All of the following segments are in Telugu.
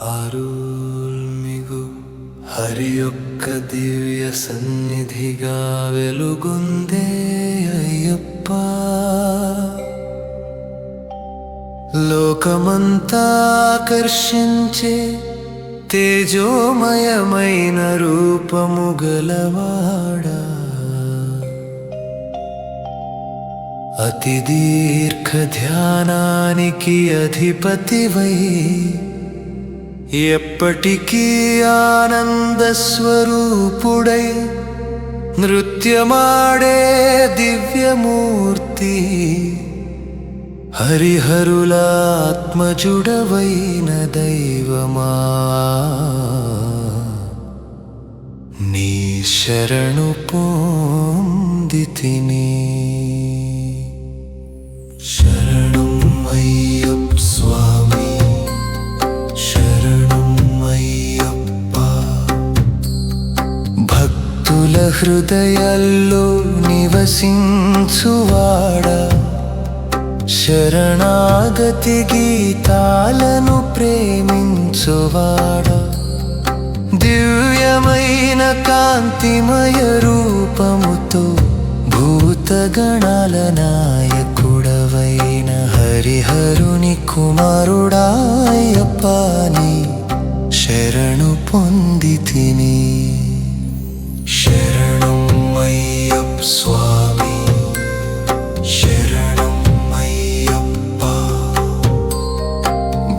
అరుల్మిగు హరి యొక్క దివ్య సన్నిధిగా వెలుగుందే అయ్యప్ప. లోకమంతా ఆకర్షించే తేజోమయమైన రూపము గలవాడా. అతి దీర్ఘ ధ్యానానికి అధిపతివై ఎప్పటికీ ఆనందస్వరూపుడై నృత్యమాడే దివ్యమూర్తి. హరిహరులాత్మజుడవైన దైవమా. నీ శరణు పొందితిని. భక్తుల హృదయల్లో నివసించువాడ. శరణాగతి గీతాలను ప్రేమించువాడ. దివ్యమైన కాంతిమయ రూపముతో భూతగణాల నాయకుడవైన హరిహరుని కుమారుడాయపాని శరణు పొంది శరణం అయ్యప్ప స్వామి. శరణం అయ్యప్ప.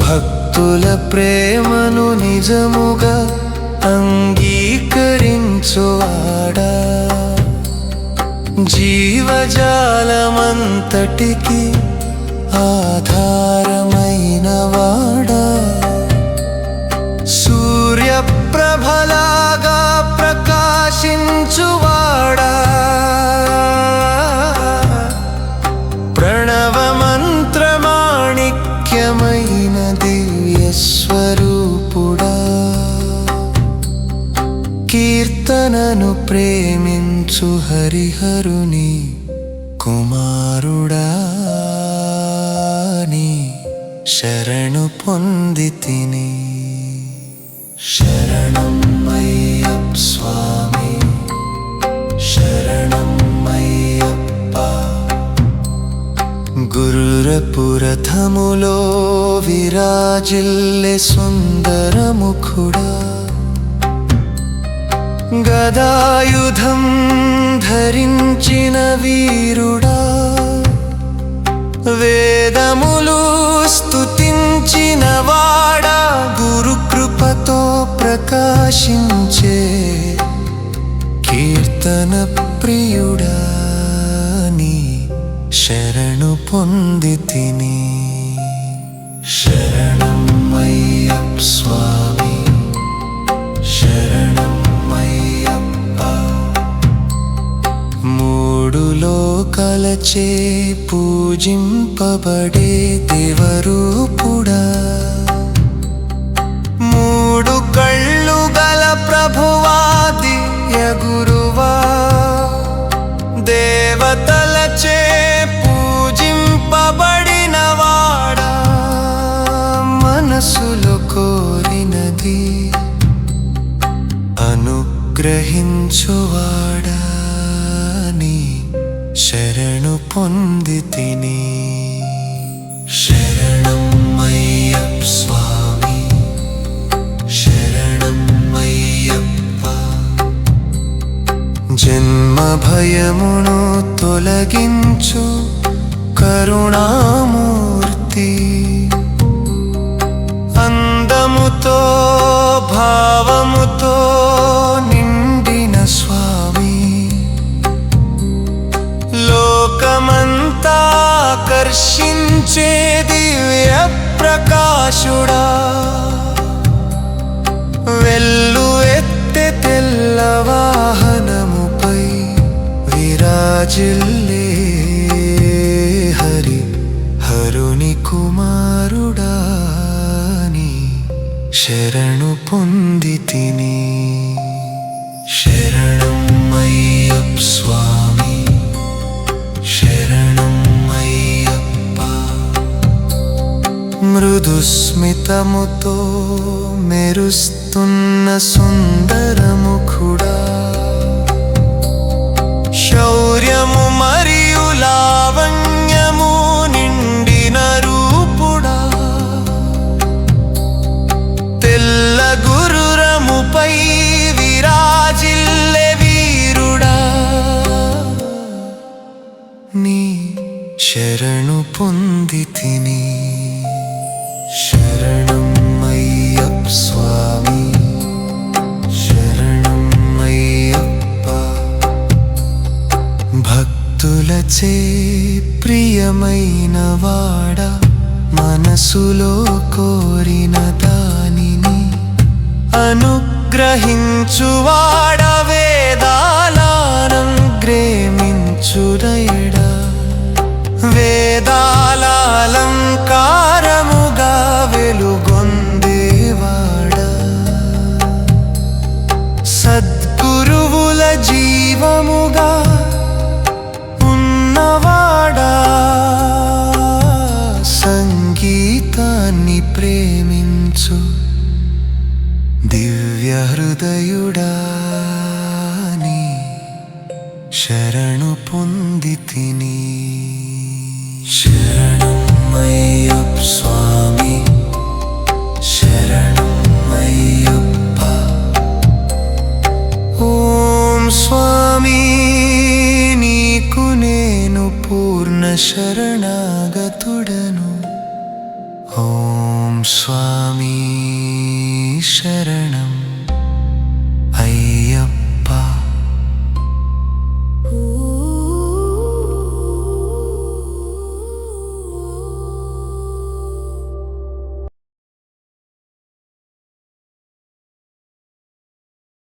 భక్తుల ప్రేమను నిజముగా అంగీకరించువాడా? జీవజాలమంతటికి ఆధారం హరిహరుని కుమారుడా నీ శరణు పొంది తిని. శరణం అయ్యప్ప స్వామి శరణం అయ్యప్ప. గురురపురథములో విరాజిల్లె సుందరముఖుడా గదాయుధం ధరించిన వీరుడా వేదములు స్తుతించిన వాడా గురుకృపతో ప్రకాశించే కీర్తన ప్రియుడా నీ శరణు పొంది తిని శరణం అయ్యప్ప స్వామి. చే పూజింపబడే దేవరూపుడా మూడు కళ్ళు గల ప్రభువాది గురువా దేవతలచే పూజింపబడిన వాడా. మనసులో కోరినది అనుగ్రహించువాడా. శరణు పొంది తిని. శరణం అయ్యప్ప స్వామి శరణం అయ్యప్ప. జన్మ భయమును తొలగించు కరుణామూర్తి ప్రకాశుడా వెల్లు ఎత్తె తెల్ల వాహనముపై విరాజిల్లే హరి హరుని కుమారుడాని శరణు పొంది మృదుస్మితముతో అయ్యప్ప మెరుస్తున్న సుందరముఖుడా శౌర్యము మరియు లావణ్యము నిండిన రూపుడా. తెల్ల గురురముపై విరాజిల్లె వీరుడా. నీ శరణు పొంది తిని చేసే ప్రియమైన వాడ మనసులో కోరిన దానిని అనుగ్రహించువాడ వేదాలానం గ్రేమించుదయడా. వేదాలంకారముగా వెలుగొందేవాడ. సద్గురువుల జీవము स्वामी शरणो मयि अप्पा ॐ स्वामी निकुलेनुपूर्णशरणाग